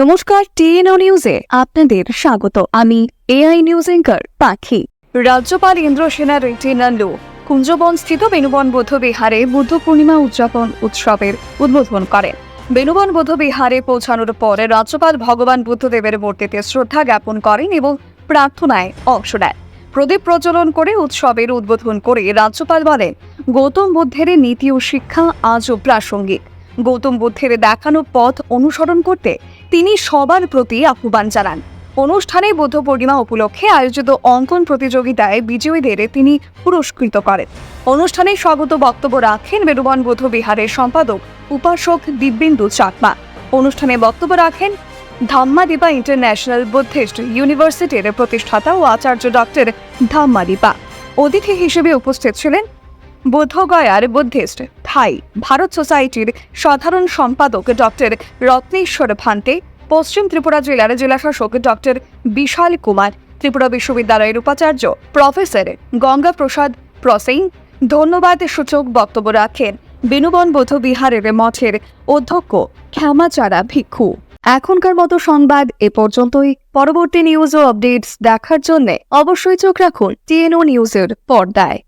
নমস্কার টিএনও নিউজে আপনাদের স্বাগত। আমি এআই নিউজ এঙ্কার পাখি। রাজ্যপাল ইন্দ্র সেনা রেটিনাল্লু কুঞ্জবন স্থিত বেনুবন বৌদ্ধ বিহারে বুদ্ধ পূর্ণিমা উদযাপন উৎসবের উদ্বোধন করেন। বেনুবন বৌদ্ধ বিহারে পৌঁছানোর পরে রাজ্যপাল ভগবান বুদ্ধদেবের মূর্তিতে শ্রদ্ধা জ্ঞাপন করেন এবং প্রার্থনায় অংশ নেন। প্রদীপ প্রজ্বলন করে উৎসবের উদ্বোধন করে রাজ্যপাল বলেন, গৌতম বুদ্ধের নীতি ও শিক্ষা আজও প্রাসঙ্গিক। গৌতম বুদ্ধের দেখানো পথ অনুসরণ করতে তিনি সবার প্রতি আহ্বান জানান। অনুষ্ঠানে বুদ্ধ পূর্ণিমা উপলক্ষে আয়োজিত অঙ্কন প্রতিযোগিতায় বিজয়ীদের তিনি পুরস্কৃত করেন। অনুষ্ঠানে স্বাগত বক্তব্য রাখেন বেরুবন বুদ্ধ বিহারের সম্পাদক উপাসক দিব্যেন্দু চাকমা। অনুষ্ঠানে বক্তব্য রাখেন ধাম্মাদিপা ইন্টারন্যাশনাল বুদ্ধিস্ট ইউনিভার্সিটির প্রতিষ্ঠাতা ও আচার্য ডক্টর ধাম্মাদিপা। অতিথি হিসেবে উপস্থিত ছিলেন বোধগয়ার বুদ্ধিস্ট। থাই, ভারত সোসাইটির সাধারণ সম্পাদক ডক্টর রত্নেশ্বর ভান্তে, পশ্চিম ত্রিপুরা জেলার জেলাশাসক ডক্টর বিশাল কুমার, ত্রিপুরা বিশ্ববিদ্যালয়ের উপাচার্য প্রফেসর গঙ্গা প্রসাদ প্রসেইন ধন্যবাদ সূচক বক্তব্য রাখেন বিনোবন বোধ বিহারের মঠের অধ্যক্ষ ক্ষমাচারা ভিক্ষু। এখনকার মতো সংবাদ এ পর্যন্তই। পরবর্তী নিউজ ও আপডেটস দেখার জন্য অবশ্যই চোখ রাখুন টিএনও নিউজের পর্দায়।